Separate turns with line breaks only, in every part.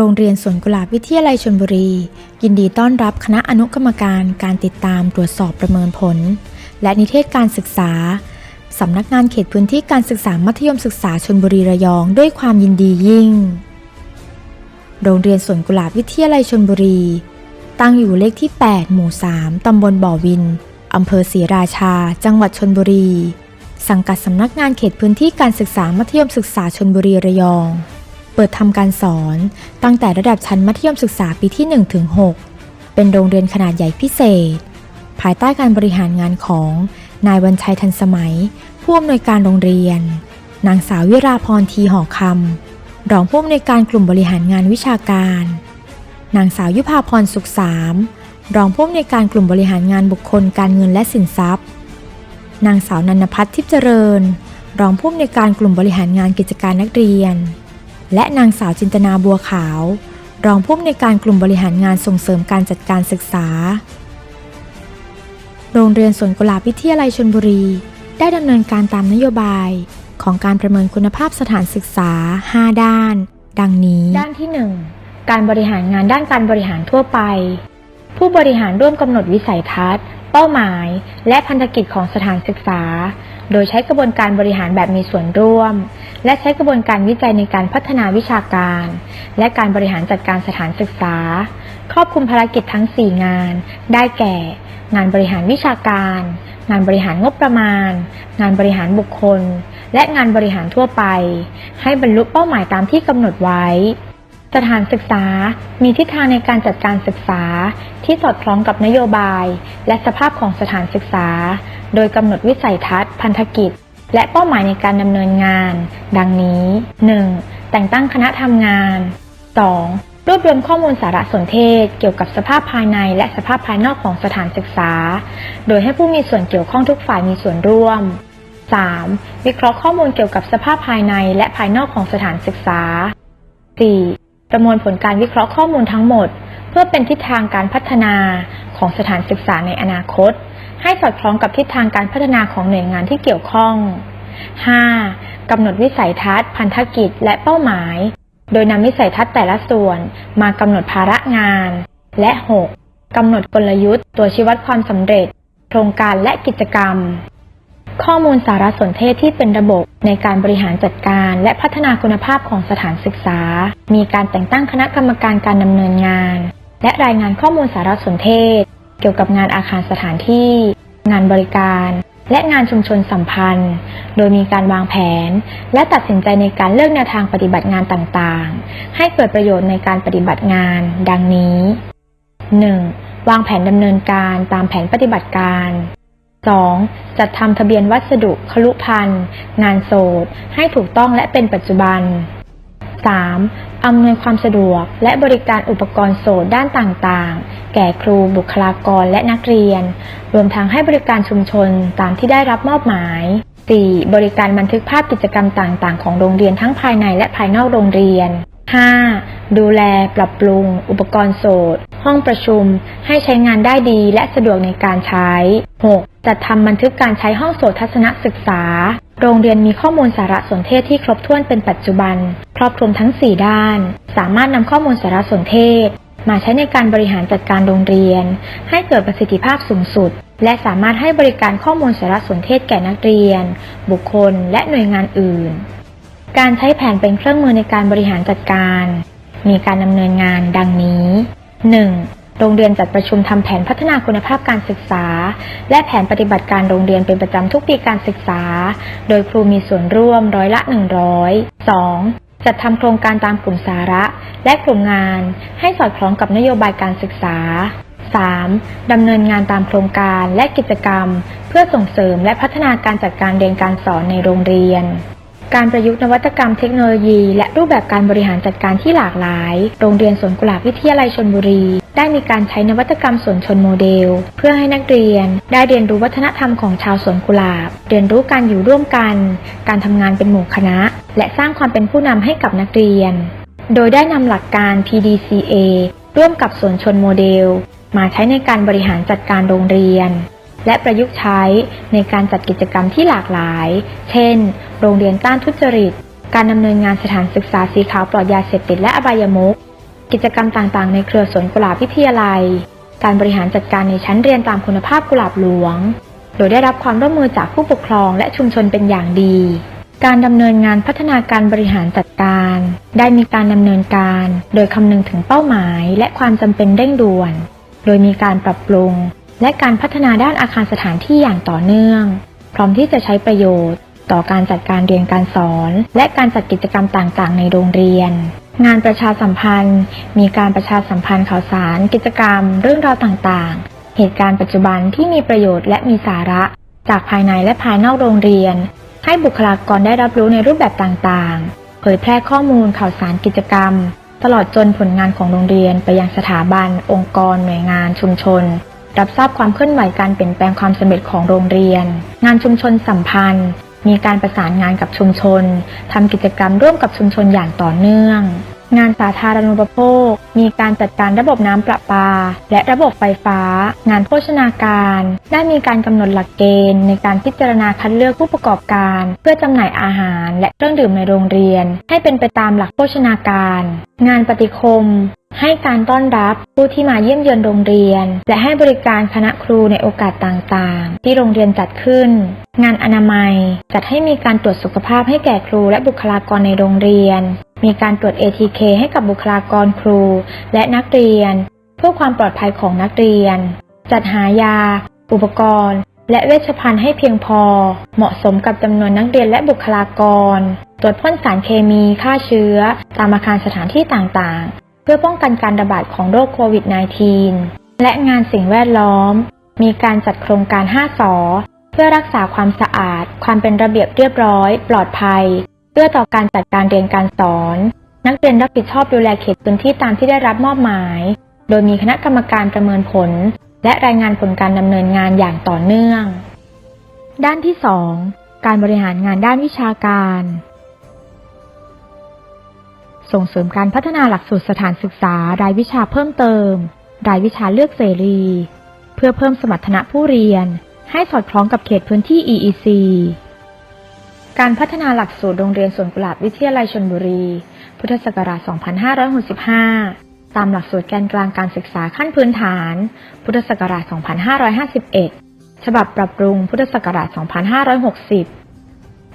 โรงเรียนสวนกุหลาบวิทยาลัยชลบุรี ยินดีต้อนรับคณะอนุกรรมการการติดตามตรวจสอบประเมินผล และนิเทศการศึกษา สำนักงานเขตพื้นที่การศึกษามัธยมศึกษาชลบุรีระยองด้วยความยินดียิ่ง โรงเรียนสวนกุหลาบวิทยาลัยชลบุรี ตั้งอยู่เลขที่ 8 หมู่ 3 ตำบลบ่อวิน อำเภอศรีราชา จังหวัดชลบุรี สังกัดสำนักงานเขตพื้นที่การศึกษามัธยมศึกษาชลบุรีระยอง เปิดทำการสอนตั้งแต่ระดับชั้นมัธยมศึกษาปีที่1ถึง6เป็นโรงเรียนขนาดใหญ่พิเศษ ภายใต้การบริหารงานของนายวันชัยทันสมัย ผู้อำนวยการโรงเรียน นางสาววิราพรทีหอคำรองผู้อำนวยการกลุ่มบริหารงานวิชาการ นางสาวยุพาพรสุขสามรองผู้อำนวยการกลุ่มบริหารงานบุคคลการเงินและสินทรัพย์ นางสาวนันพัฒน์ทิพย์เจริญ รองผู้อำนวยการกลุ่มบริหารงานกิจการนักเรียน และนางสาวจินตนาบัวขาว รองผู้อำนวยการกลุ่มบริหารงานส่งเสริมการจัดการศึกษา โรงเรียนสวนกุหลาบวิทยาลัยชลบุรี ได้ดำเนินการตามนโยบายของการประเมินคุณภาพสถานศึกษา 5 ด้าน ดังนี้ ด้านที่ 1 การบริหารงานด้านการบริหารทั่วไป ผู้บริหารร่วมกำหนดวิสัยทัศน์ เป้าหมาย และพันธกิจของสถานศึกษา โดยใช้กระบวนการบริหารแบบมีส่วนร่วม และใช้กระบวนการวิจัยในการพัฒนาวิชาการ และการบริหารจัดการสถานศึกษา ครอบคลุมภารกิจทั้ง 4 งาน ได้แก่ งานบริหารวิชาการ งานบริหารงบประมาณ งานบริหารบุคคล และงานบริหารทั่วไป ให้บรรลุเป้าหมายตามที่กำหนดไว้ สถานศึกษา มีทิศทางในการจัดการศึกษา ที่สอดคล้องกับนโยบาย และสภาพของสถานศึกษา โดยกำหนดวิสัยทัศน์ พันธกิจ และเป้าหมายในการดำเนินงาน ดังนี้ 1. แต่งตั้งคณะทำงาน 2. รวบรวมข้อมูลสารสนเทศ เกี่ยวกับสภาพภายในและสภาพภายนอกของสถานศึกษา โดยให้ผู้มีส่วนเกี่ยวข้องทุกฝ่ายมีส่วนร่วม 3. วิเคราะห์ข้อมูลเกี่ยวกับสภาพภายในและภายนอกของสถานศึกษา 4. ประมวลผลการวิเคราะห์ข้อมูลทั้งหมด เพื่อเป็นทิศทางการพัฒนาของสถานศึกษาในอนาคต ให้สอดคล้องกับทิศทางการพัฒนาของหน่วยงานที่เกี่ยวข้อง 5. กำหนดวิสัยทัศน์ พันธกิจ และเป้าหมาย โดยนำวิสัยทัศน์แต่ละส่วนมากำหนดภาระงาน และ 6. กำหนดกลยุทธ์ ตัวชี้วัดความสำเร็จ โครงการและกิจกรรม ข้อมูลสารสนเทศที่เป็นระบบในการบริหารจัดการและพัฒนาคุณภาพของสถานศึกษา มีการแต่งตั้งคณะกรรมการการดำเนินงาน และรายงานข้อมูลสารสนเทศ เกี่ยวกับงานอาคารสถานที่ งานบริการ และงานชุมชนสัมพันธ์ โดยมีการวางแผน และตัดสินใจในการเลือกแนวทางปฏิบัติงานต่างๆ ให้เกิดประโยชน์ในการปฏิบัติงาน ดังนี้ 1. วางแผนดำเนินการตามแผนปฏิบัติการ 2. จัดทำทะเบียนวัสดุคลุพันธ์งานโสดให้ถูกต้องและเป็นปัจจุบัน 3. อำนวยความสะดวกและบริการอุปกรณ์โสดด้านต่างๆ แก่ครูบุคลากรและนักเรียน รวมทั้งให้บริการชุมชนตามที่ได้รับมอบหมาย 4. บริการบันทึกภาพกิจกรรมต่างๆ ของโรงเรียนทั้งภายในและภายนอกโรงเรียน 5. ดูแลปรับปรุง อุปกรณ์โสด ห้องประชุมให้ใช้งานได้ดีและสะดวกในการใช้ 6. จัดทำบันทึกการใช้ห้องโสดทัศนศึกษา โรงเรียนมีข้อมูลสารสนเทศที่ครบถ้วนเป็นปัจจุบัน ครอบคลุมทั้ง 4 ด้าน สามารถนำข้อมูลสารสนเทศ มาใช้ในการบริหารจัดการโรงเรียน ให้เกิดประสิทธิภาพสูงสุด และสามารถให้บริการข้อมูลสารสนเทศแก่นักเรียน บุคคล และหน่วยงานอื่น การใช้แผนเป็นเครื่องมือในการบริหารจัดการ มีการดำเนินงานดังนี้ 1. โรงเรียนจัดประชุมทำแผนพัฒนาคุณภาพการศึกษา และแผนปฏิบัติการโรงเรียนเป็นประจำทุกปีการศึกษา โดยครูมีส่วนร่วมร้อยละ 100 2. จัดทำโครงการตามกลุ่มสาระ และกลุ่มงาน ให้สอดคล้องกับนโยบายการศึกษา 3. ดำเนินงานตามโครงการและกิจกรรม เพื่อส่งเสริมและพัฒนาการจัดการเรียนการสอนในโรงเรียน การประยุกต์นวัตกรรมเทคโนโลยี และรูปแบบการบริหารจัดการที่หลากหลาย โรงเรียนสวนกุหลาบวิทยาลัยชลบุรี ได้มีการใช้นวัตกรรมสวนชนโมเดล เพื่อให้นักเรียน ได้เรียนรู้วัฒนธรรมของชาวสวนกุหลาบ เรียนรู้การอยู่ร่วมกัน การทำงานเป็นหมู่คณะ และสร้างความเป็นผู้นำให้กับนักเรียน โดยได้นำหลักการ PDCA ร่วมกับสวนชนโมเดล มาใช้ในการบริหารจัดการโรงเรียน และประยุกต์ใช้ในการจัดกิจกรรมที่หลากหลาย เช่น โรงเรียนต้านทุจริต การดำเนินงานสถานศึกษาสีขาวปลอดยาเสพติดและอบายมุข กิจกรรมต่างๆ ในเครือสวนกุหลาบวิทยาลัย การบริหารจัดการในชั้นเรียนตามคุณภาพกุหลาบหลวง โดยได้รับความร่วมมือจากผู้ปกครองและชุมชนเป็นอย่างดี การดำเนินงานพัฒนาการบริหารจัดการ ได้มีการดำเนินการ โดยคำนึงถึงเป้าหมาย และความจำเป็นเร่งด่วน โดยมีการปรับปรุง และการพัฒนาด้านอาคารสถานที่อย่างต่อเนื่อง พร้อมที่จะใช้ประโยชน์ ต่อการจัดการเรียนการสอน และการจัดกิจกรรมต่างๆ ในโรงเรียน งานประชาสัมพันธ์ มีการประชาสัมพันธ์ข่าวสาร กิจกรรม เรื่องราวต่างๆ เหตุการณ์ปัจจุบันที่มีประโยชน์และมีสาระ จากภายในและภายนอกโรงเรียน ให้บุคลากรได้รับรู้ในรูปแบบต่างๆ เผยแพร่ข้อมูลข่าวสารกิจกรรม ตลอดจนผลงานของโรงเรียนไปยังสถาบัน องค์กร หน่วยงานชุมชน รับทราบความเคลื่อนไหวการเปลี่ยนแปลงความสำเร็จของโรงเรียน งานชุมชนสัมพันธ์ มีการประสานงานกับชุมชนทำกิจกรรมร่วมกับชุมชนอย่างต่อเนื่อง งานสาธารณูปโภค มีการจัดการระบบน้ำประปา และระบบไฟฟ้า งานโภชนาการ ได้มีการกำหนดหลักเกณฑ์ ในการพิจารณาคัดเลือกผู้ประกอบการ เพื่อจำหน่ายอาหาร และเครื่องดื่มในโรงเรียน ให้เป็นไปตามหลักโภชนาการ งานปฏิคม ให้การต้อนรับผู้ที่มาเยี่ยมเยือนโรงเรียน และให้บริการคณะครูในโอกาสต่างๆ ที่โรงเรียนจัดขึ้น งานอนามัย จัดให้มีการตรวจสุขภาพให้แก่ครูและบุคลากรในโรงเรียน มีการตรวจ ATK ให้กับบุคลากรครู และนักเรียน เพื่อความปลอดภัยของนักเรียน จัดหายา อุปกรณ์ และเวชภัณฑ์ให้เพียงพอ เหมาะสมกับจำนวนนักเรียนและบุคลากร ตรวจพ่นสารเคมีฆ่าเชื้อ ตามอาคารสถานที่ต่างๆ พื่อป้องกันการระบาดของโรคโควิด -19 และงานสิ่งแวดล้อม มีการจัดโครงการ 5 สอ เพื่อรักษาความสะอาด ความเป็นระเบียบเรียบร้อย ปลอดภัย เพื่อต่อการจัดการเรียนการสอน นักเรียนรับผิดชอบดูแลเขตพื้นที่ตามที่ได้รับมอบหมาย โดยมีคณะกรรมการประเมินผล และรายงานผลการดำเนินงานอย่างต่อเนื่อง ด้านที่ 2 การบริหารงานด้านวิชาการ ส่งเสริมการพัฒนาหลักสูตรสถานศึกษารายวิชาเพิ่มเติม รายวิชาเลือกเสรี เพื่อเพิ่มสมรรถนะผู้เรียน ให้สอดคล้องกับเขตพื้นที่ EEC การพัฒนาหลักสูตรโรงเรียนสวนกุหลาบวิทยาลัยชลบุรี พุทธศักราช 2565 ตามหลักสูตรแกนกลางการศึกษาขั้นพื้นฐาน พุทธศักราช 2551 ฉบับปรับปรุงพุทธศักราช 2560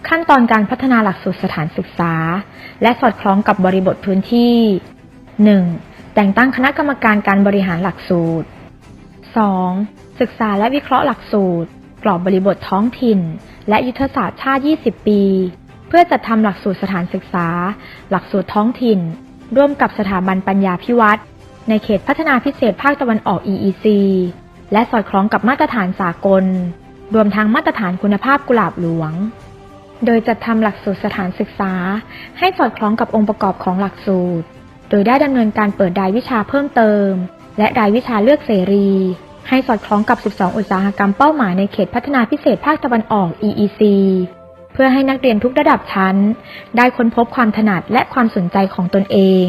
ขั้นตอนการพัฒนาหลักสูตรสถานศึกษา และสอดคล้องกับบริบทพื้นที่ 1. แต่งตั้งคณะกรรมการการบริหารหลักสูตร 2. ศึกษาและวิเคราะห์หลักสูตร กรอบบริบทท้องถิ่น และยุทธศาสตร์ชาติ 20 ปี เพื่อจัดทำหลักสูตรสถานศึกษา หลักสูตรท้องถิ่น ร่วมกับสถาบันปัญญาพิวัตรในเขตพัฒนาพิเศษภาคตะวันออก EEC และสอดคล้องกับมาตรฐานสากล รวมทั้งมาตรฐานคุณภาพกุหลาบหลวง โดยจัดทำหลักสูตรสถานศึกษา ให้สอดคล้องกับองค์ประกอบของหลักสูตร โดยได้ดำเนินการเปิดรายวิชาเพิ่มเติม และรายวิชาเลือกเสรี ให้สอดคล้องกับ 12 อุตสาหกรรมเป้าหมายในเขตพัฒนาพิเศษภาคตะวันออก EEC เพื่อให้นักเรียนทุกระดับชั้น ได้ค้นพบความถนัดและความสนใจของตนเอง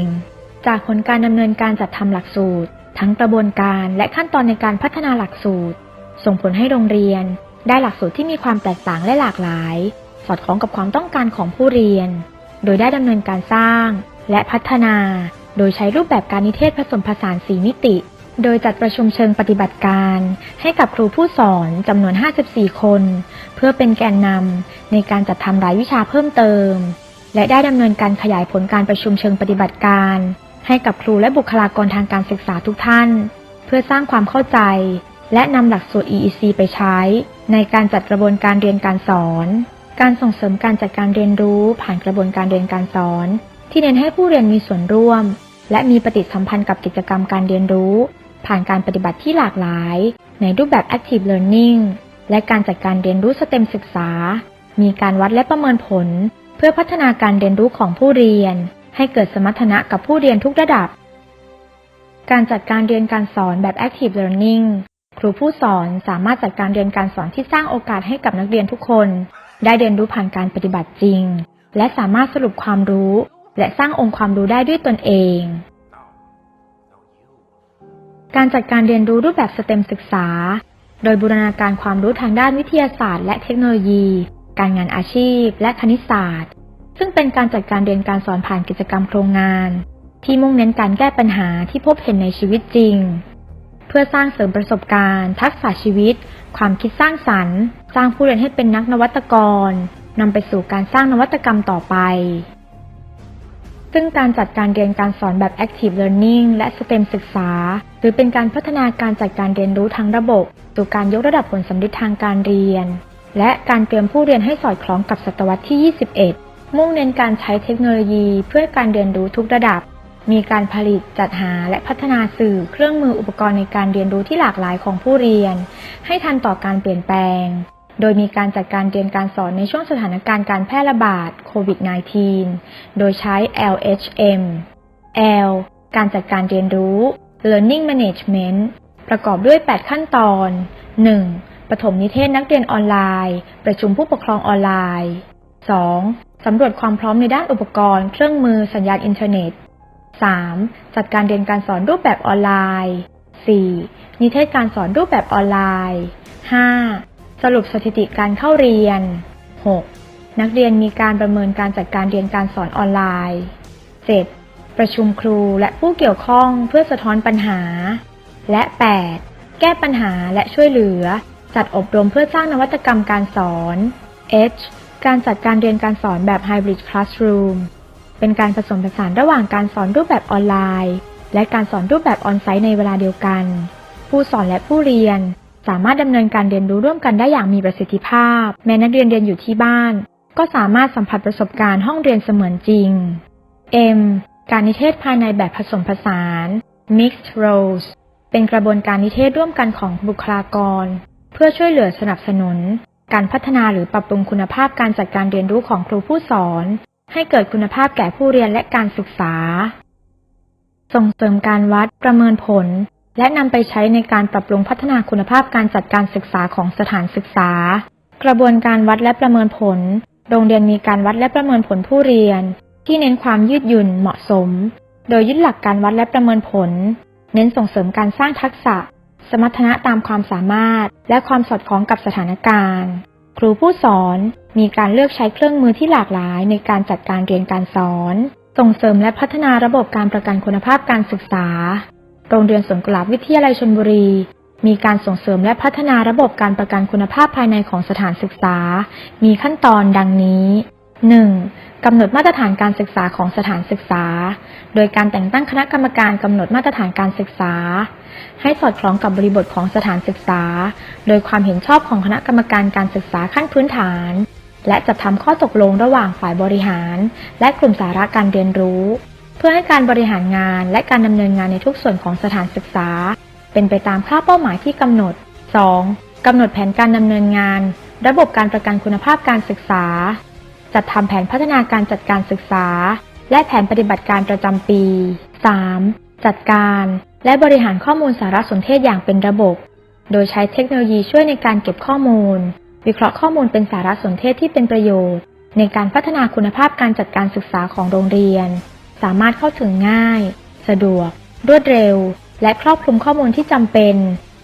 จากผลการดำเนินการจัดทำหลักสูตร ทั้งกระบวนการและขั้นตอนในการพัฒนาหลักสูตร ส่งผลให้โรงเรียน ได้หลักสูตรที่มีความแตกต่างและหลากหลาย สอดคล้องกับความต้องการของผู้เรียน โดยได้ดำเนินการสร้าง และพัฒนา โดยใช้รูปแบบการนิเทศผสมผสานสีมิติ โดยจัดประชุมเชิงปฏิบัติการ ให้กับครูผู้สอนจำนวน 54 คน เพื่อเป็นแกนนำในการจัดทำรายวิชาเพิ่มเติม และได้ดำเนินการขยายผลการประชุมเชิงปฏิบัติการ ให้กับครูและบุคลากรทางการศึกษาทุกท่าน เพื่อสร้างความเข้าใจ และนำหลักสูตร EEC ไปใช้ ในการจัดกระบวนการเรียนการสอน การส่งเสริมการจัดการเรียนรู้ผ่านกระบวนการเรียนการสอน ที่เน้นให้ผู้เรียนมีส่วนร่วม และมีปฏิสัมพันธ์กับกิจกรรมการเรียนรู้ ผ่านการปฏิบัติที่หลากหลาย ในรูปแบบ Active Learning และการจัดการเรียนรู้สเต็มศึกษา มีการวัดและประเมินผล เพื่อพัฒนาการเรียนรู้ของผู้เรียน ให้เกิดสมรรถนะกับผู้เรียนทุกระดับ การจัดการเรียนการสอนแบบ Active Learning ครูผู้สอนสามารถจัดการเรียนการสอนที่สร้างโอกาสให้กับนักเรียนทุกคน ได้เรียนรู้ผ่านการปฏิบัติจริง และสามารถสรุปความรู้ และสร้างองค์ความรู้ได้ด้วยตนเอง การจัดการเรียนรู้รูปแบบสเต็มศึกษา โดยบูรณาการความรู้ทางด้านวิทยาศาสตร์ และเทคโนโลยี การงานอาชีพ และคณิตศาสตร์ ซึ่งเป็นการจัดการเรียนการสอนผ่านกิจกรรมโครงงาน ที่มุ่งเน้นการแก้ปัญหาที่พบเห็นในชีวิตจริง เพื่อสร้างเสริมประสบการณ์ ทักษะชีวิต ความคิดสร้างสรรค์ สร้างผู้เรียนให้เป็นนักนวัตกรนำไปสู่การสร้างนวัตกรรมต่อไป ซึ่งการจัดการเรียนการสอนแบบ Active Learning และ STEM ศึกษา หรือเป็นการพัฒนาการจัดการเรียนรู้ทางระบบสู่การยกระดับผลสำเร็จทางการเรียน และการเตรียมผู้เรียนให้สอดคล้องกับศตวรรษที่ 21 มุ่งเน้นการใช้เทคโนโลยีเพื่อการเรียนรู้ทุกระดับ มีการผลิตจัดหาและพัฒนาสื่อเครื่องมืออุปกรณ์ในการเรียนรู้ที่หลากหลายของผู้เรียน ให้ทันต่อการเปลี่ยนแปลง โดยมีการจัดการเรียนการสอนในช่วงสถานการณ์การแพร่ระบาดโควิด -19 โดยใช้ LHM L การจัดการเรียนรู้ Learning Management ประกอบด้วย 8 ขั้นตอน 1. ปฐมนิเทศนักเรียนออนไลน์ ประชุมผู้ปกครองออนไลน์ 2. สำรวจความพร้อมในด้านอุปกรณ์ เครื่องมือสัญญาณอินเทอร์เน็ต 3. จัดการเรียนการสอนรูปแบบออนไลน์ 4. นิเทศการสอนรูปแบบออนไลน์ 5. สรุปสถิติการเข้าเรียน 6. นักเรียนมีการประเมินการจัดการเรียนการสอนออนไลน์ 7. ประชุมครูและผู้เกี่ยวข้องเพื่อสะท้อนปัญหา และ 8. แก้ปัญหาและช่วยเหลือ จัดอบรมเพื่อสร้างนวัตกรรมการสอน H การจัดการเรียนการสอนแบบ Hybrid Classroom เป็นการผสมผสานระหว่างการสอนรูปแบบออนไลน์ และการสอนรูปแบบออนไซต์ในเวลาเดียวกัน ผู้สอนและผู้เรียน สามารถดำเนินการเรียนรู้ร่วมกันได้อย่างมีประสิทธิภาพ แม้นักเรียนเรียนอยู่ที่บ้าน ก็สามารถสัมผัสประสบการณ์ห้องเรียนเสมือนจริง M การนิเทศภายในแบบผสมผสาน Mixed Roles เป็นกระบวนการนิเทศร่วมกันของบุคลากร เพื่อช่วยเหลือสนับสนุน การพัฒนาหรือปรับปรุงคุณภาพการจัดการเรียนรู้ของครูผู้สอน ให้เกิดคุณภาพแก่ผู้เรียนและการศึกษา ส่งเสริมการวัดประเมินผล และนำไปใช้ในการปรับปรุงพัฒนาคุณภาพการจัดการศึกษาของสถานศึกษา กระบวนการวัดและประเมินผล โรงเรียนมีการวัดและประเมินผลผู้เรียน ที่เน้นความยืดหยุ่นเหมาะสม โดยยึดหลักการวัดและประเมินผล เน้นส่งเสริมการสร้างทักษะ สมรรถนะตามความสามารถ และความสอดคล้องกับสถานการณ์ ครูผู้สอนมีการเลือกใช้เครื่องมือที่หลากหลายในการจัดการเรียนการสอน ส่งเสริมและพัฒนาระบบการประกันคุณภาพการศึกษา โรงเรียนสวนกลาบวิทยาลัยชลบุรี มีการส่งเสริมและพัฒนาระบบการประกันคุณภาพภายในของสถานศึกษา มีขั้นตอนดังนี้ 1. กำหนดมาตรฐานการศึกษาของสถานศึกษา โดยการแต่งตั้งคณะกรรมการกำหนดมาตรฐานการศึกษา ให้สอดคล้องกับบริบทของสถานศึกษา โดยความเห็นชอบของคณะกรรมการการศึกษาขั้นพื้นฐาน และจัดทำข้อตกลงระหว่างฝ่ายบริหาร และกลุ่มสาระการเรียนรู้ พื่อให้การบริหารงานและการดำเนินงานในทุกส่วนของสถานศึกษา เป็นไปตามค่าเป้าหมายที่กำหนด 2. กำหนดแผนการดำเนินงาน ระบบการประกันคุณภาพการศึกษา จัดทำแผนพัฒนาการจัดการศึกษา และแผนปฏิบัติการประจำปี 3. จัดการและบริหารข้อมูลสารสนเทศอย่างเป็นระบบ โดยใช้เทคโนโลยีช่วยในการเก็บข้อมูล วิเคราะห์ข้อมูลเป็นสารสนเทศที่เป็นประโยชน์ ในการพัฒนาคุณภาพการจัดการศึกษาของโรงเรียน สามารถเข้าถึงง่าย สะดวก รวดเร็ว และครอบคลุมข้อมูลที่จำเป็น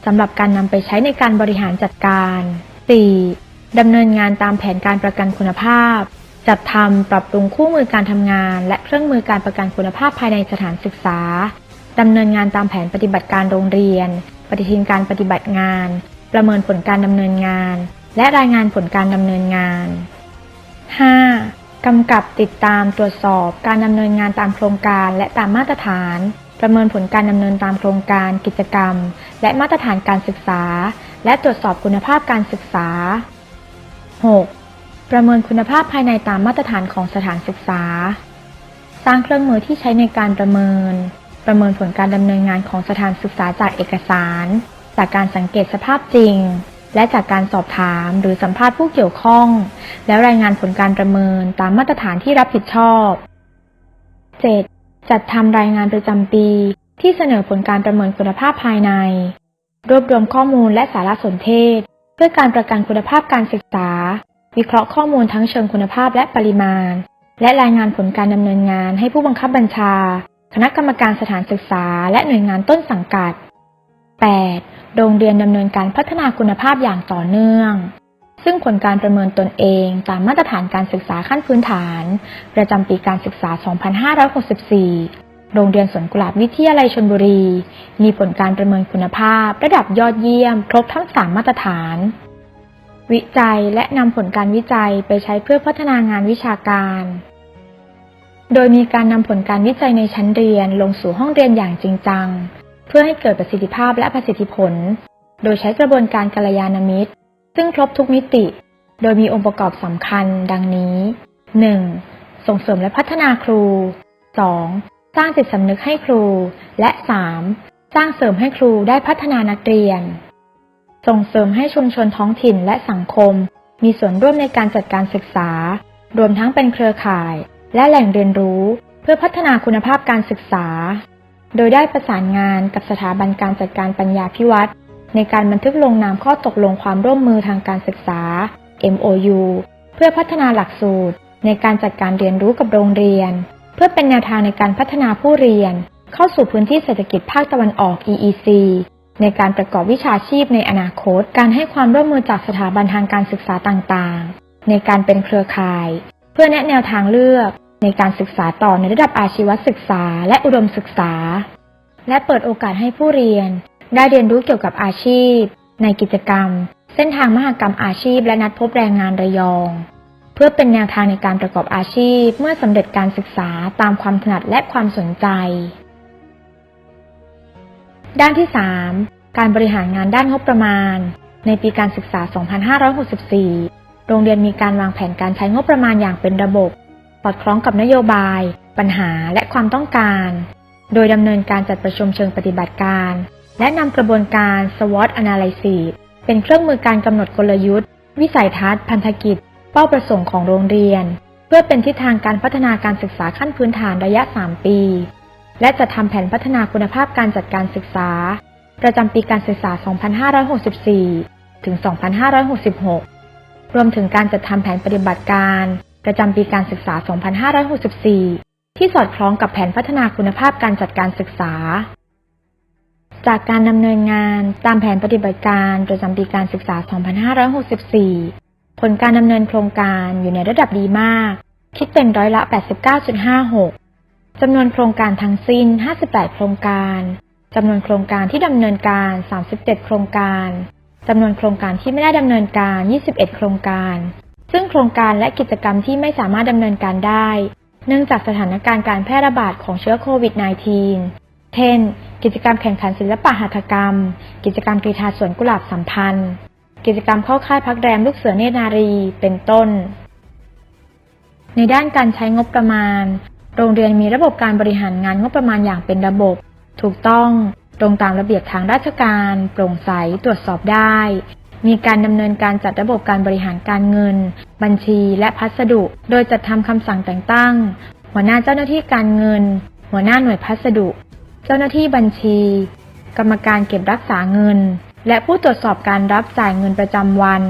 สำหรับการนำไปใช้ในการบริหารจัดการ 4. ดำเนินงานตามแผนการประกันคุณภาพ จัดทำปรับปรุงคู่มือการทำงาน และเครื่องมือการประกันคุณภาพภายในสถานศึกษาดำเนินงานตามแผนปฏิบัติการโรงเรียน ปฏิทินการปฏิบัติงาน ประเมินผลการดำเนินงาน และรายงานผลการดำเนินงาน 5. กำกับติดตามตรวจสอบการดำเนินงานตามโครงการและตามมาตรฐาน ประเมินผลการดำเนินตามโครงการกิจกรรม และมาตรฐานการศึกษา และตรวจสอบคุณภาพการศึกษา 6. ประเมินคุณภาพภายในตามมาตรฐานของสถานศึกษา สร้างเครื่องมือที่ใช้ในการประเมิน ประเมินผลการดำเนินงานของสถานศึกษาจากเอกสาร จากการสังเกตสภาพจริง และจากการสอบถามหรือสัมภาษณ์ผู้เกี่ยวข้อง แล้วรายงานผลการประเมินตามมาตรฐานที่รับผิดชอบ 7. จัดทำรายงานประจำปี ที่เสนอผลการประเมินคุณภาพภายใน รวบรวมข้อมูลและสารสนเทศ เพื่อการประกันคุณภาพการศึกษา วิเคราะห์ข้อมูลทั้งเชิงคุณภาพและปริมาณ และรายงานผลการดำเนินงานให้ผู้บังคับบัญชา คณะกรรมการสถานศึกษา และหน่วยงานต้นสังกัด 8. โรงเรียนดำเนินการพัฒนาคุณภาพอย่างต่อเนื่อง ซึ่งผลการประเมินตนเองตามมาตรฐานการศึกษาขั้นพื้นฐาน ประจำปีการศึกษา 2564 โรงเรียนสวนกุหลาบวิทยาลัยชนบุรี มีผลการประเมินคุณภาพ ระดับยอดเยี่ยม ครบทั้งสามมาตรฐาน วิจัยและนำผลการวิจัยไปใช้เพื่อพัฒนางานวิชาการโดยมีการนำผลการวิจัยในชั้นเรียนลงสู่ห้องเรียนอย่างจริงจัง เพื่อให้เกิดประสิทธิภาพและประสิทธิผล โดยใช้กระบวนการกัลยาณมิตร ซึ่งครบทุกมิติ โดยมีองค์ประกอบสำคัญ ดังนี้ 1. ส่งเสริมและพัฒนาครู 2. สร้างจิตสำนึกให้ครู และ 3. สร้างเสริมให้ครูได้พัฒนานักเรียน ส่งเสริมให้ชุมชนท้องถิ่นและสังคม มีส่วนร่วมในการจัดการศึกษา รวมทั้งเป็นเครือข่าย และแหล่งเรียนรู้ เพื่อพัฒนาคุณภาพการศึกษา โดยได้ประสานงานกับสถาบันการจัดการปัญญาพิวัตรในการบันทึกลงนามข้อตกลงความร่วมมือทางการศึกษา MOU เพื่อพัฒนาหลักสูตร ในการจัดการเรียนรู้กับโรงเรียน เพื่อเป็นแนวทางในการพัฒนาผู้เรียน เข้าสู่พื้นที่เศรษฐกิจภาคตะวันออก EEC ในการประกอบวิชาชีพในอนาคต การให้ความร่วมมือจากสถาบันทางการศึกษาต่างๆ ในการเป็นเครือข่าย เพื่อแนะแนวทางเลือก ในการศึกษาต่อในระดับอาชีวศึกษาและอุดมศึกษา และเปิดโอกาสให้ผู้เรียน ได้เรียนรู้เกี่ยวกับอาชีพ ในกิจกรรม เส้นทางมหกรรมอาชีพ และนัดพบแรงงานระยอง เพื่อเป็นแนวทางในการประกอบอาชีพ เมื่อสำเร็จการศึกษาตามความถนัดและความสนใจ ด้านที่ 3 การบริหารงานด้านงบประมาณ ในปีการศึกษา 2564 โรงเรียนมีการวางแผนการใช้งบประมาณอย่างเป็นระบบ สอดคล้องกับนโยบาย ปัญหาและความต้องการ โดยดำเนินการจัดประชุมเชิงปฏิบัติการ และนำกระบวนการ SWOT Analysis เป็นเครื่องมือการกำหนดกลยุทธ์ วิสัยทัศน์ พันธกิจ เป้าประสงค์ของโรงเรียน เพื่อเป็นทิศทางการพัฒนาการศึกษาขั้นพื้นฐานระยะ 3 ปี และจะทำแผนพัฒนาคุณภาพการจัดการศึกษา ประจำปีการศึกษา 2564 ถึง 2566 รวมถึงการจัดทำแผนปฏิบัติการ ประจำปีการศึกษา 2564 ที่สอดคล้องกับแผนพัฒนาคุณภาพการจัดการศึกษา จากการดำเนินงานตามแผนปฏิบัติการประจำปีการศึกษา 2564 ผลการดำเนินโครงการอยู่ในระดับดีมาก คิดเป็นร้อยละ 89.56 จำนวนโครงการทั้งสิ้น 58 โครงการจำนวนโครงการที่ดำเนินการ 37 โครงการ จำนวนโครงการที่ไม่ได้ดำเนินการ 21 โครงการ ซึ่งโครงการและกิจกรรมที่ไม่สามารถดำเนินการได้ เนื่องจากสถานการณ์การแพร่ระบาดของเชื้อโควิด -19 เช่น กิจกรรมแข่งขันศิลปะหัตถกรรม กิจกรรมกรีฑาสวนกุหลาบสัมพันธ์ กิจกรรมเข้าค่ายพักแรมลูกเสือเนตรนารี เป็นต้น ในด้านการใช้งบประมาณ โรงเรียนมีระบบการบริหารงานงบประมาณอย่างเป็นระบบ ถูกต้อง ตรงตามระเบียบทางราชการ โปร่งใส ตรวจสอบได้ มีการดำเนินการจัดระบบการบริหารการเงิน บัญชีและพัสดุ โดยจัดทำคำสั่งแต่งตั้ง หัวหน้าเจ้าหน้าที่การเงิน หัวหน้าหน่วยพัสดุ เจ้าหน้าที่บัญชี กรรมการเก็บรักษาเงิน และผู้ตรวจสอบการรับจ่ายเงินประจำวัน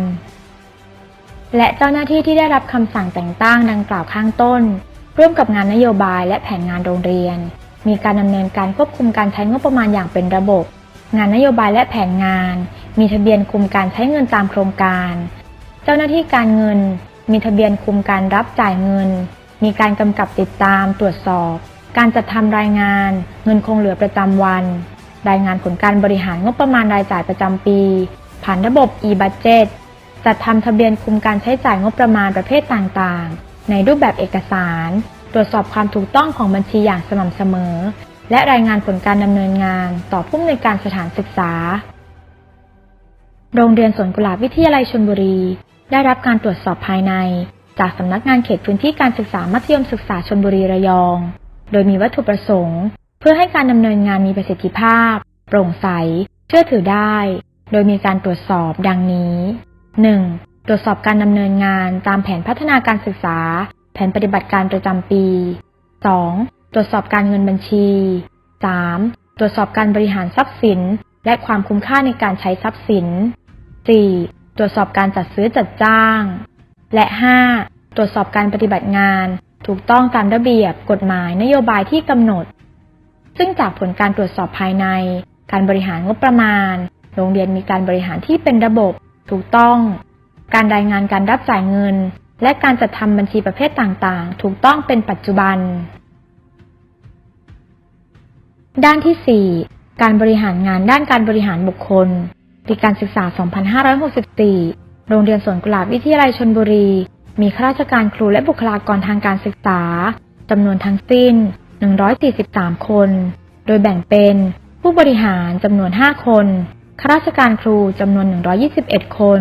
และเจ้าหน้าที่ที่ได้รับคำสั่งแต่งตั้งดังกล่าวข้างต้น ร่วมกับงานนโยบายและแผนงานโรงเรียน มีการดำเนินการควบคุมการใช้งบประมาณอย่างเป็นระบบ งานนโยบายและแผนงาน มีทะเบียนคุมการใช้เงินตามโครงการ เจ้าหน้าที่การเงิน มีทะเบียนคุมการรับจ่ายเงิน มีการกำกับติดตามตรวจสอบ การจัดทำรายงาน เงินคงเหลือประจำวัน รายงานผลการบริหารงบประมาณรายจ่ายประจำปี ผ่านระบบ e-budget จัดทำทะเบียนคุมการใช้จ่ายงบประมาณประเภทต่างๆ ในรูปแบบเอกสาร ตรวจสอบความถูกต้องของบัญชีอย่างสม่ำเสมอ และรายงานผลการดำเนินงานต่อผู้อำนวยการสถานศึกษา โรงเรียนสวนกุหลาบวิทยาลัยชลบุรี ได้รับการตรวจสอบภายใน จากสำนักงานเขตพื้นที่การศึกษามัธยมศึกษาชลบุรีระยอง โดยมีวัตถุประสงค์ เพื่อให้การดำเนินงานมีประสิทธิภาพ โปร่งใส เชื่อถือได้ โดยมีการตรวจสอบดังนี้ 1. ตรวจสอบการดำเนินงานตามแผนพัฒนาการศึกษา แผนปฏิบัติการประจำปี 2. ตรวจสอบการเงินบัญชี 3. ตรวจสอบการบริหารทรัพย์สิน และความคุ้มค่าในการใช้ทรัพย์สิน 4. ตรวจสอบการจัดซื้อจัดจ้าง และ 5. ตรวจสอบการปฏิบัติงาน ถูกต้องตามระเบียบ กฎหมายนโยบายที่กำหนด ซึ่งจากผลการตรวจสอบภายใน การบริหารงบประมาณ โรงเรียนมีการบริหารที่เป็นระบบ ถูกต้อง การรายงานการรับจ่ายเงิน และการจัดทำบัญชีประเภทต่างๆ ถูกต้องเป็นปัจจุบัน ด้านที่ 4 การบริหารงานด้านการบริหารบุคคล ปีการศึกษา 2564 โรงเรียนสวนกุหลาบวิทยาลัยชนบุรี มีข้าราชการครูและบุคลากรทางการศึกษาจำนวนทั้งสิ้น 143 คน โดยแบ่งเป็นผู้บริหารจำนวน 5 คน ข้าราชการครูจำนวน 121 คน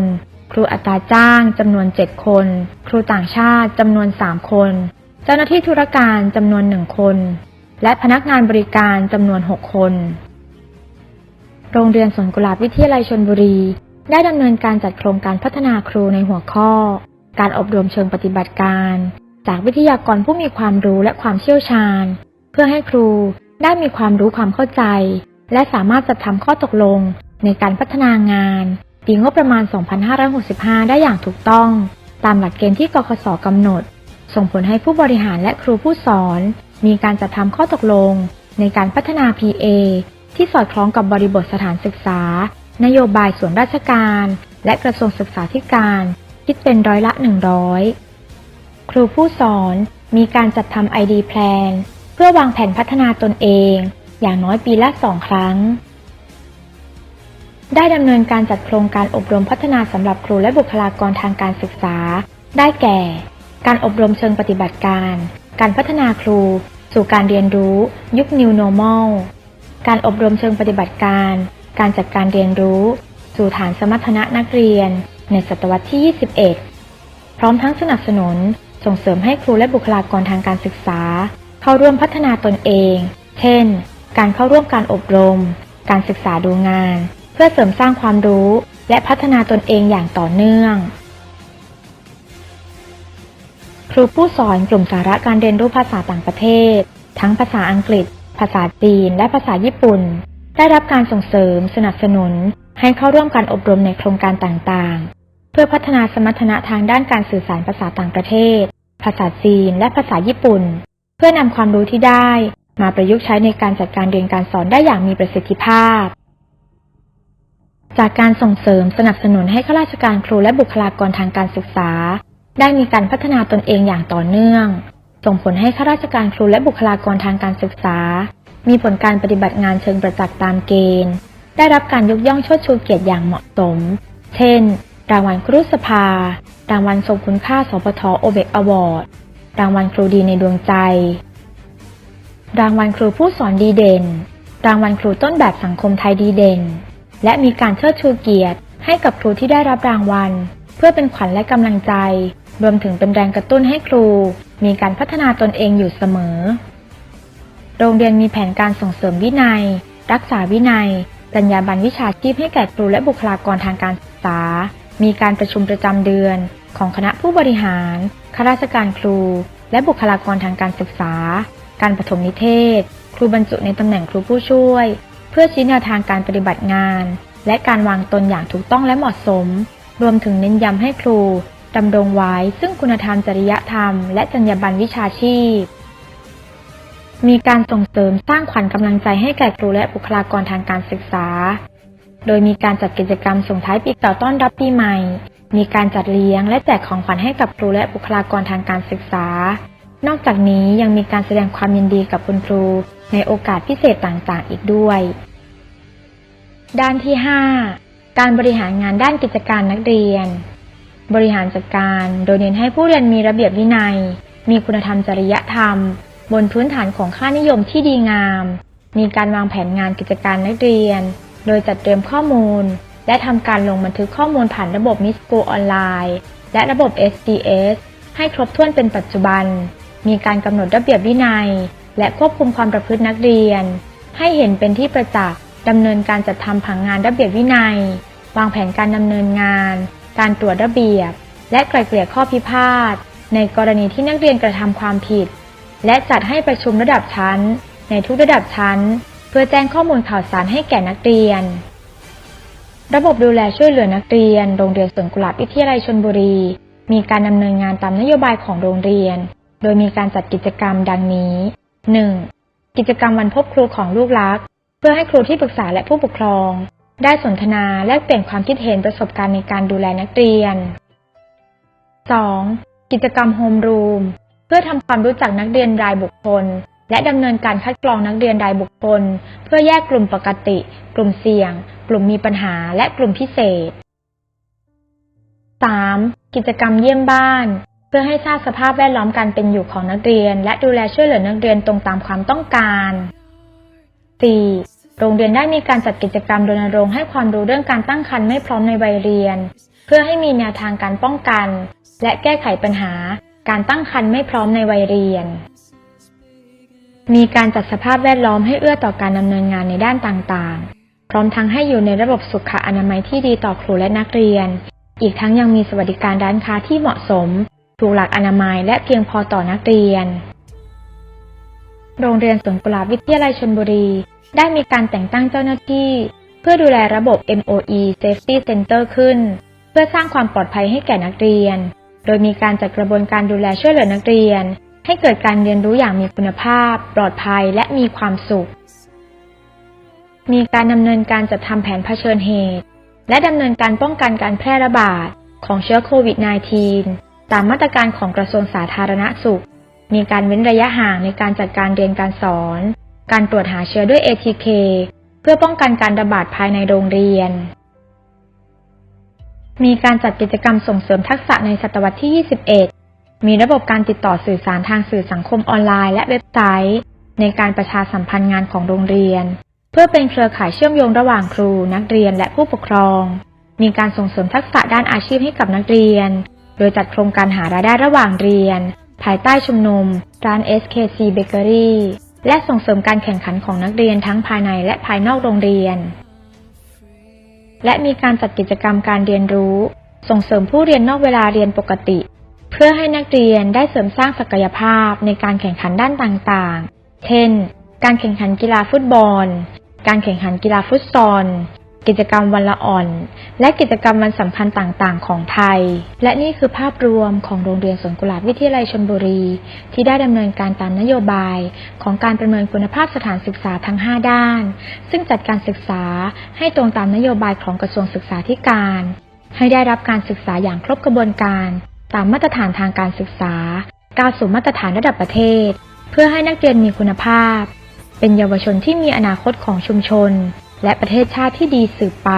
ครูอัตราจ้างจำนวน 7 คน ครูต่างชาติจำนวน 3 คน เจ้าหน้าที่ธุรการจำนวน 1 คน และพนักงานบริการจำนวน 6 คน โรงเรียนสวนกุหลาบวิทยาลัยชนบุรี ได้ดำเนินการจัดโครงการพัฒนาครูในหัวข้อ การอบรมเชิงปฏิบัติการ จากวิทยากรผู้มีความรู้และความเชี่ยวชาญ เพื่อให้ครูได้มีความรู้ความเข้าใจ และสามารถจัดทำข้อตกลงในการพัฒนางาน ปีงบประมาณ 2565 ได้อย่างถูกต้อง ตามหลักเกณฑ์ที่กคศกำหนด ส่งผลให้ผู้บริหารและครูผู้สอน มีการจัดทำข้อตกลง ในการพัฒนา PA ที่สอดคล้องกับบริบทสถานศึกษา นโยบายส่วนราชการ และกระทรวงศึกษาธิการ คิดเป็นร้อยละ 100 ครูผู้สอนมีการจัดทำ ID Plan เพื่อวางแผนพัฒนาตนเอง อย่างน้อยปีละสองครั้ง ได้ดำเนินการจัดโครงการอบรมพัฒนาสำหรับครูและบุคลากรทางการศึกษา ได้แก่ การอบรมเชิงปฏิบัติการ การพัฒนาครู สู่การเรียนรู้ ยุค New Normal การอบรมเชิงปฏิบัติการ การจัดการเรียนรู้ สู่ฐานสมรรถนะนักเรียน ในศตวรรษที่ 21 พร้อมทั้งสนับสนุน ส่งเสริมให้ครูและบุคลากรทางการศึกษา เข้าร่วมพัฒนาตนเอง เช่น การเข้าร่วมการอบรม การศึกษาดูงาน เพื่อเสริมสร้างความรู้ และพัฒนาตนเองอย่างต่อเนื่องครูผู้สอนกลุ่มสาระการเรียนรู้ภาษาต่างประเทศ ทั้งภาษาอังกฤษ ภาษาจีน และภาษาญี่ปุ่น ได้รับการส่งเสริมสนับสนุน ให้เข้าร่วมการอบรมในโครงการต่างๆ เพื่อพัฒนาสมรรถนะทางด้านการสื่อสารภาษาต่างประเทศ ภาษาจีน และภาษาญี่ปุ่น เพื่อนำความรู้ที่ได้ มาประยุกต์ใช้ในการจัดการเรียนการสอนได้อย่างมีประสิทธิภาพ จากการส่งเสริมสนับสนุนให้ข้าราชการครูและบุคลากรทางการศึกษา ได้มีการพัฒนาตนเองอย่างต่อเนื่อง ส่งผลให้ข้าราชการครูและบุคลากรทางการศึกษา มีผลการปฏิบัติงานเชิงประจักษ์ตามเกณฑ์ ได้รับการยกย่องชดชูเกียรติอย่างเหมาะสม เช่น รางวัลครุสภา รางวัลทรงคุณค่าสพทโอเบกอวอร์ด รางวัลครูดีในดวงใจ รางวัลครูผู้สอนดีเด่น รางวัลครูต้นแบบสังคมไทยดีเด่น และมีการเชิดชูเกียรติ ให้กับครูที่ได้รับรางวัล เพื่อเป็นขวัญและกำลังใจ รวมถึงเป็นแรงกระตุ้นให้ครู มีการพัฒนาตนเองอยู่เสมอ โรงเรียนมีแผนการส่งเสริมวินัย รักษาวินัย จรรยาบรรณวิชาชีพให้แก่ครูและบุคลากรทางการศึกษา มีการประชุมประจำเดือน ของคณะผู้บริหาร ข้าราชการครู และบุคลากรทางการศึกษา การปฐมนิเทศ ครูบรรจุในตำแหน่งครูผู้ช่วย เพื่อชี้แนวทางการปฏิบัติงาน และการวางตนอย่างถูกต้องและเหมาะสม รวมถึงเน้นย้ำให้ครู ดำรงไว้ซึ่งคุณธรรมจริยธรรม และจรรยาบรรณวิชาชีพ มีการส่งเสริมสร้างขวัญกำลังใจให้แก่ครูและบุคลากรทางการศึกษา โดยมีการจัดกิจกรรมส่งท้ายปีเก่าต้อนรับปีใหม่ มีการจัดเลี้ยงและแจกของขวัญให้กับครูและบุคลากรทางการศึกษา นอกจากนี้ยังมีการแสดงความยินดีกับคุณครู ในโอกาสพิเศษต่างๆ อีกด้วย ด้านที่ 5 การบริหารงานด้านกิจการนักเรียน บริหารจัดการ โดยเน้นให้ผู้เรียนมีระเบียบวินัย มีคุณธรรมจริยธรรม บนพื้นฐานของค่านิยมที่ดีงาม มีการวางแผนงานกิจการนักเรียน โดยจัดเตรียมข้อมูล และทำการลงบันทึกข้อมูลผ่านระบบมิสโกออนไลน์และระบบ SDS ให้ครบถ้วนเป็นปัจจุบัน มีการกำหนดระเบียบวินัย และควบคุมความประพฤตินักเรียน ให้เห็นเป็นที่ประจักษ์ดำเนินการจัดทำผังงานระเบียบวินัย วางแผนการดำเนินงาน การตรวจระเบียบ และไกล่เกลี่ยข้อพิพาทในกรณีที่นักเรียนกระทำความผิด และจัดให้ประชุมระดับชั้น ในทุกระดับชั้น เพื่อแจ้งข้อมูลข่าวสารให้แก่นักเรียน ระบบดูแลช่วยเหลือนักเรียน โรงเรียนสวนกุหลาบวิทยาลัยชนบุรี มีการดำเนินงานตามนโยบายของโรงเรียน โดยมีการจัดกิจกรรมดังนี้ 1. กิจกรรมวันพบครูของลูกรัก เพื่อให้ครูที่ปรึกษาและผู้ปกครอง ได้สนทนาแลกเปลี่ยนความคิดเห็นประสบการณ์ในการดูแลนักเรียน 2. กิจกรรมโฮมรูมเพื่อทำความรู้จักนักเรียนรายบุคคล และดำเนินการคัดกรองนักเรียนรายบุคคล เพื่อแยกกลุ่มปกติ กลุ่มเสี่ยง กลุ่มมีปัญหาและกลุ่มพิเศษ 3. กิจกรรมเยี่ยมบ้าน เพื่อให้ทราบสภาพแวดล้อมการเป็นอยู่ของนักเรียน และดูแลช่วยเหลือนักเรียนตรงตามความต้องการ 4. โรงเรียนได้มีการจัดกิจกรรมรณรงค์ให้ความรู้เรื่องการตั้งครรภ์ไม่พร้อมในวัยเรียน เพื่อให้มีแนวทางการป้องกัน และแก้ไขปัญหา การตั้งครรภ์ไม่พร้อมในวัยเรียน มีการจัดสภาพแวดล้อมให้เอื้อต่อการดำเนินงานในด้านต่างๆ พร้อมทั้งให้อยู่ในระบบสุขอนามัยที่ดีต่อครูและนักเรียน อีกทั้งยังมีสวัสดิการร้านค้าที่เหมาะสมถูกหลักอนามัยและเพียงพอต่อนักเรียน โรงเรียนสวนกุหลาบวิทยาลัยชลบุรี ได้มีการแต่งตั้งเจ้าหน้าที่ เพื่อดูแลระบบ MOE Safety Center ขึ้น เพื่อสร้างความปลอดภัยให้แก่นักเรียน โดยมีการจัดกระบวนการดูแลช่วยเหลือนักเรียน ให้เกิดการเรียนรู้อย่างมีคุณภาพ ปลอดภัยและมีความสุข มีการดำเนินการจัดทำแผนเผชิญเหตุ และดำเนินการป้องกันการแพร่ระบาดของเชื้อโควิด -19 ตามมาตรการของกระทรวงสาธารณสุข มีการเว้นระยะห่างในการจัดการเรียนการสอน การตรวจหาเชื้อด้วย ATK เพื่อป้องกันการระบาดภายในโรงเรียน มีการจัดกิจกรรมส่งเสริมทักษะในศตวรรษที่ 21 มีระบบการติดต่อสื่อสารทางสื่อสังคมออนไลน์และเว็บไซต์ ในการประชาสัมพันธ์งานของโรงเรียน เพื่อเป็นเครือข่ายเชื่อมโยงระหว่างครู นักเรียนและผู้ปกครอง มีการส่งเสริมทักษะด้านอาชีพให้กับนักเรียน โดยจัดโครงการหารายได้ระหว่างเรียน ภายใต้ชุมนุมร้าน SKC Bakery และส่งเสริมการแข่งขันของนักเรียนทั้งภายในและภายนอกโรงเรียน และมีการจัดกิจกรรมการเรียนรู้ ส่งเสริมผู้เรียนนอกเวลาเรียนปกติ เพื่อให้นักเรียนได้เสริมสร้างศักยภาพในการแข่งขันด้านต่างๆ เช่น การแข่งขันกีฬาฟุตบอล การแข่งขันกีฬาฟุตซอล กิจกรรมวันละอ่อน และกิจกรรมวันสำคัญต่างๆ ของไทย และนี่คือภาพรวมของโรงเรียนสวนกุหลาบวิทยาลัยชลบุรี ที่ได้ดำเนินการตามนโยบาย ของการประเมินคุณภาพสถานศึกษาทั้ง 5 ด้าน ซึ่งจัดการศึกษาให้ตรงตามนโยบายของกระทรวงศึกษาธิการ ให้ได้รับการศึกษาอย่างครบกระบวนการ ตามมาตรฐานทางการศึกษาก้าวสู่มาตรฐานระดับประเทศ เพื่อให้นักเรียนมีคุณภาพ เป็นเยาวชนที่มีอนาคตของชุมชน และประเทศชาติที่ดีสืบไป